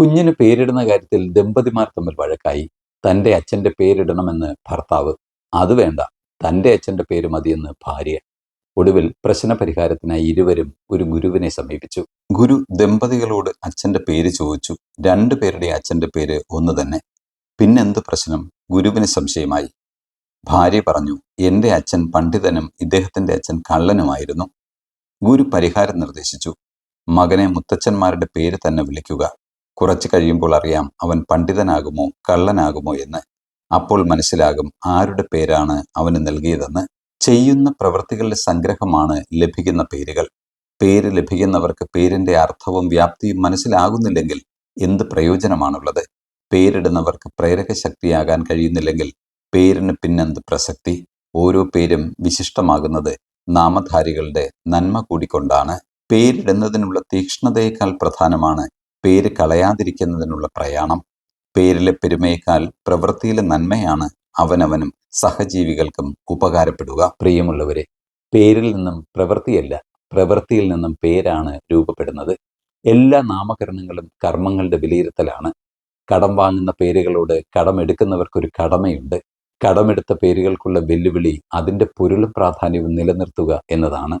കുഞ്ഞിന് പേരിടുന്ന കാര്യത്തിൽ ദമ്പതിമാർ തമ്മിൽ വഴക്കായി തന്റെ അച്ഛന്റെ പേരിടണമെന്ന് ഭർത്താവ് അത് വേണ്ട തന്റെ അച്ഛന്റെ പേര് മതിയെന്ന് ഭാര്യ. ഒടുവിൽ പ്രശ്നപരിഹാരത്തിനായി ഇരുവരും ഒരു ഗുരുവിനെ സമീപിച്ചു. ഗുരു ദമ്പതികളോട് അച്ഛന്റെ പേര് ചോദിച്ചു. രണ്ടു പേരുടെ അച്ഛന്റെ പേര് ഒന്ന് തന്നെ. പിന്നെന്ത് പ്രശ്നം? ഗുരുവിന് സംശയമായി. ഭാര്യ പറഞ്ഞു എന്റെ അച്ഛൻ പണ്ഡിതനും ഇദ്ദേഹത്തിന്റെ അച്ഛൻ കള്ളനുമായിരുന്നു. ഗുരു പരിഹാരം നിർദ്ദേശിച്ചു. മകനെ മുത്തച്ഛന്മാരുടെ പേര് തന്നെ വിളിക്കുക. കുറച്ചു കഴിയുമ്പോൾ അറിയാം അവൻ പണ്ഡിതനാകുമോ കള്ളനാകുമോ എന്ന്. അപ്പോൾ മനസ്സിലാകും ആരുടെ പേരാണ് അവന് നൽകിയതെന്ന്. ചെയ്യുന്ന പ്രവൃത്തികളുടെ സംഗ്രഹമാണ് ലഭിക്കുന്ന പേരുകൾ. പേര് ലഭിക്കുന്നവർക്ക് പേരിന്റെ അർത്ഥവും വ്യാപ്തിയും മനസ്സിലാകുന്നില്ലെങ്കിൽ എന്ത് പ്രയോജനമാണുള്ളത്? പേരിടുന്നവർക്ക് പ്രേരക ശക്തിയാകാൻ കഴിയുന്നില്ലെങ്കിൽ പേരിന് പിന്നെന്ത് പ്രസക്തി? ഓരോ പേരും വിശിഷ്ടമാകുന്നത് നാമധാരികളുടെ നന്മ കൂടിക്കൊണ്ടാണ്. പേരിടുന്നതിനുള്ള തീക്ഷ്ണതയേക്കാൾ പ്രധാനമാണ് പേര് കളയാതിരിക്കുന്നതിനുള്ള പ്രയാണം പേരിലെ പെരുമയേക്കാൾ പ്രവൃത്തിയിലെ നന്മയാണ് അവനവനും സഹജീവികൾക്കും ഉപകാരപ്പെടുക. പ്രിയമുള്ളവരെ പേരിൽ നിന്നും പ്രവൃത്തിയല്ല പ്രവൃത്തിയിൽ നിന്നും പേരാണ് രൂപപ്പെടുന്നത്. എല്ലാ നാമകരണങ്ങളും കർമ്മങ്ങളുടെ വിലയിരുത്തലാണ്. കടം വാങ്ങുന്ന പേരുകളോട് കടമെടുക്കുന്നവർക്കൊരു കടമയുണ്ട്. കടമെടുത്ത പേരുകൾക്കുള്ള വെല്ലുവിളി അതിന്റെ പൊരുളും പ്രാധാന്യവും നിലനിർത്തുക എന്നതാണ്.